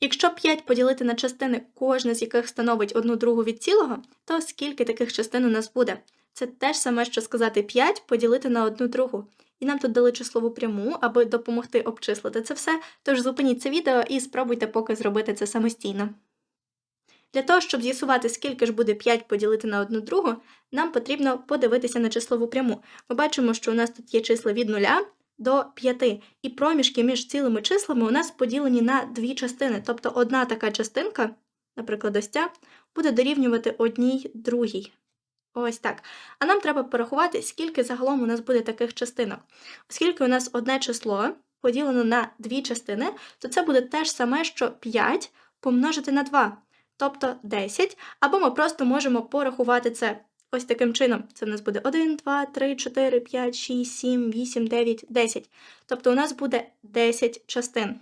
Якщо 5 поділити на частини, кожна з яких становить одну другу від цілого, то скільки таких частин у нас буде? Це те ж саме, що сказати 5 поділити на одну другу. І нам тут дали числову пряму, аби допомогти обчислити це все, тож зупиніть це відео і спробуйте поки зробити це самостійно. Для того, щоб з'ясувати, скільки ж буде 5 поділити на одну другу, нам потрібно подивитися на числову пряму. Ми бачимо, що у нас тут є числа від 0 до 5, і проміжки між цілими числами у нас поділені на дві частини. Тобто одна така частинка, наприклад, ось ця, буде дорівнювати одній другій. Ось так. А нам треба порахувати, скільки загалом у нас буде таких частинок. Оскільки у нас одне число поділено на дві частини, то це буде те ж саме, що 5 помножити на 2, тобто 10, або ми просто можемо порахувати це ось таким чином. Це в нас буде 1, 2, 3, 4, 5, 6, 7, 8, 9, 10. Тобто у нас буде 10 частин.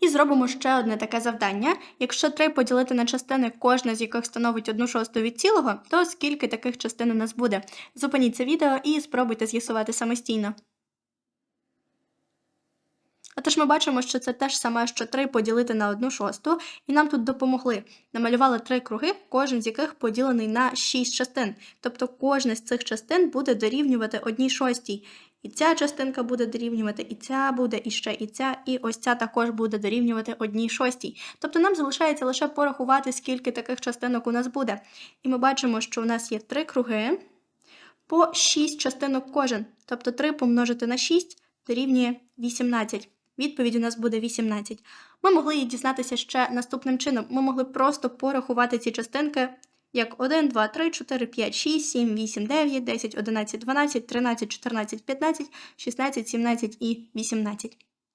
І зробимо ще одне таке завдання. Якщо 3 поділити на частини, кожна з яких становить 1 шосту від цілого, то скільки таких частин у нас буде? Зупиніть це відео і спробуйте з'ясувати самостійно. Отож ми бачимо, що це те ж саме, що 3 поділити на 1 шосту, і нам тут допомогли. Намалювали три круги, кожен з яких поділений на 6 частин. Тобто кожна з цих частин буде дорівнювати 1 шостій. І ця частинка буде дорівнювати, і ця буде, і ще і ця, і ось ця також буде дорівнювати 1 шостій. Тобто нам залишається лише порахувати, скільки таких частинок у нас буде. І ми бачимо, що у нас є три круги по 6 частинок кожен. Тобто 3 помножити на 6 дорівнює 18. Відповідь у нас буде 18. Ми могли її дізнатися ще наступним чином. Ми могли просто порахувати ці частинки як 1, 2, 3, 4, 5, 6, 7, 8, 9, 10, 11, 12, 13, 14, 15, 16, 17 і 18.